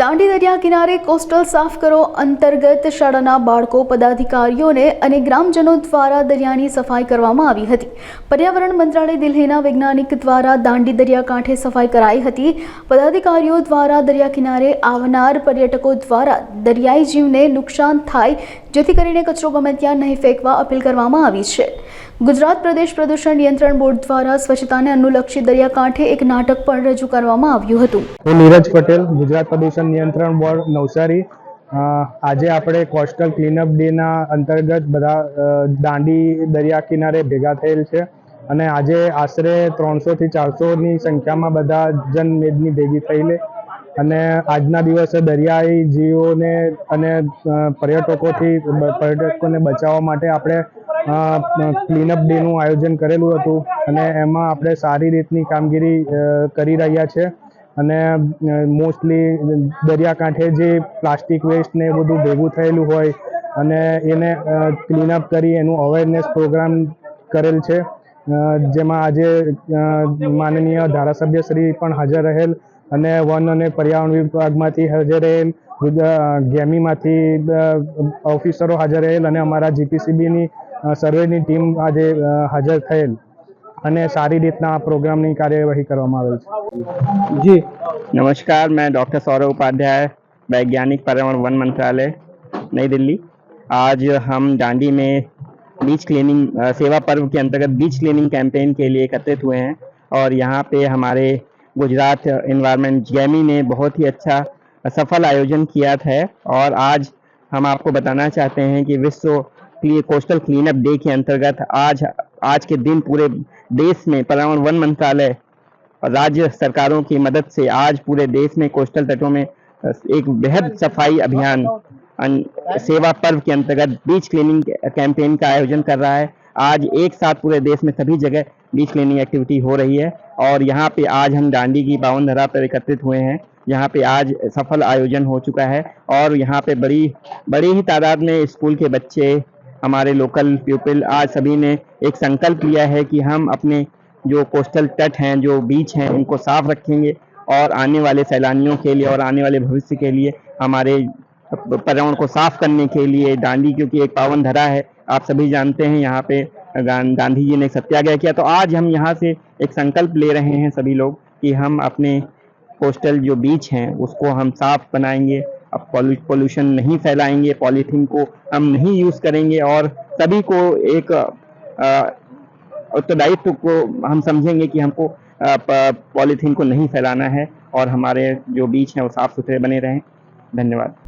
દાંડી દરિયા કિનારે કોસ્ટલ સાફ કરો અંતર્ગત શાળાના બાળકો પદાધિકારીઓને અને ગ્રામજનો દ્વારા દરિયાની સફાઈ કરવામાં આવી હતી પર્યાવરણ મંત્રાલય દિલ્હીના વૈજ્ઞાનિક દ્વારા દાંડી દરિયા કાંઠે સફાઈ કરાઈ હતી પદાધિકારીઓ દ્વારા દરિયા કિનારે આવનાર પર્યટકો દ્વારા દરિયાઈ જીવને નુકસાન થાય જેથી કરીને કચરો ગમે ત્યાં નહીં ફેંકવા અપીલ કરવામાં આવી છે ગુજરાત પ્રદેશ પ્રદૂષણ નિયંત્રણ બોર્ડ દ્વારા સ્વચ્છતાને અનુલક્ષી દરિયાકાંઠે એક નાટક પણ રજૂ કરવામાં આવ્યું હતું હું નીરજ પટેલ ગુજરાત પ્રદૂષણ નિયંત્રણ બોર્ડ નવસારી આજે આપણે કોસ્ટલ ક્લીનઅપ ડેના અંતર્ગત બધા દાંડી દરિયા કિનારે ભેગા થયેલ છે અને આજે આશરે ત્રણસોથી ચારસોની સંખ્યામાં બધા જનમેદની ભેગી થયેલી અને આજના દિવસે દરિયાઈ જીવોને અને પર્યટકોથી પર્યટકોને બચાવવા માટે આપણે ક્લીનઅપ ડેનું આયોજન કરેલું હતું અને એમાં આપણે સારી રીતની કામગીરી કરી રહ્યા છે અને મોસ્ટલી દરિયાકાંઠે જે પ્લાસ્ટિક વેસ્ટ ને બધું ભેગું થયેલું હોય અને એને ક્લીનઅપ કરી એનું અવેરનેસ પ્રોગ્રામ કરેલ છે જેમાં આજે માનનીય ધારાસભ્ય શ્રી પણ હાજર રહેલ અને વનોને પર્યાવરણ વિભાગમાંથી હાજર રહેલ ગુજરાત ગેમીમાંથી ઓફિસરો હાજર રહેલ અને અમારા જીપીસીબી ની સર્વેની ટીમ આજે હાજર થયેલ અને સારી રીતે આ પ્રોગ્રામની કાર્યવાહી કરવામાં આવેલ છે જી નમસ્કાર મેં ડોક્ટર सौरभ उपाध्याय વૈજ્ઞાનિક પર્યાવરણ વન મંત્રાલય નવી દિલ્હી આજ હમ ડાંડી મે બીચ ક્લિનિંગ સેવા પર્વ કે અંતર્ગત બીચ ક્લિનિંગ કેમ્પેન કે લિયે કતત હુએ હે ઓર યહા પે હમારે गुजरात इन्वायरमेंट गैमी e ने बहुत ही अच्छा सफल आयोजन किया था और आज हम आपको बताना चाहते हैं कि विश्व कोस्टल क्लीनअप डे के अंतर्गत आज आज के दिन पूरे देश में पर्यावरण वन मंत्रालय और राज्य सरकारों की मदद से आज पूरे देश में कोस्टल तटों में एक बेहद सफाई अभियान सेवा पर्व के अंतर्गत बीच क्लीनिंग कैंपेन का आयोजन कर रहा है आज एक साथ पूरे देश में सभी जगह बीच क्लीनिंग एक्टिविटी हो रही है और यहाँ पे आज हम डांडी की बावन धरा पर एकत्रित हुए हैं यहाँ पे आज सफल आयोजन हो चुका है और यहाँ पे बड़ी बड़ी ही तादाद में स्कूल के बच्चे हमारे लोकल पीपल आज सभी ने एक संकल्प लिया है कि हम अपने जो कोस्टल तट हैं जो बीच हैं उनको साफ रखेंगे और आने वाले सैलानियों के लिए और आने वाले भविष्य के लिए हमारे पर्यावरण को साफ करने के लिए डांडी क्योंकि एक पावन धरा है आप सभी जानते हैं यहाँ पे गांधी जी ने सत्याग्रह किया तो आज हम यहाँ से एक संकल्प ले रहे हैं सभी लोग कि हम अपने कोस्टल जो बीच हैं उसको हम साफ बनाएंगे अब पॉल्यूशन नहीं फैलाएंगे पॉलीथीन को हम नहीं यूज़ करेंगे और सभी को एक उत्तरदायित्व को हम समझेंगे कि हमको पॉलीथीन को नहीं फैलाना है और हमारे जो बीच हैं वो साफ़ सुथरे बने रहें धन्यवाद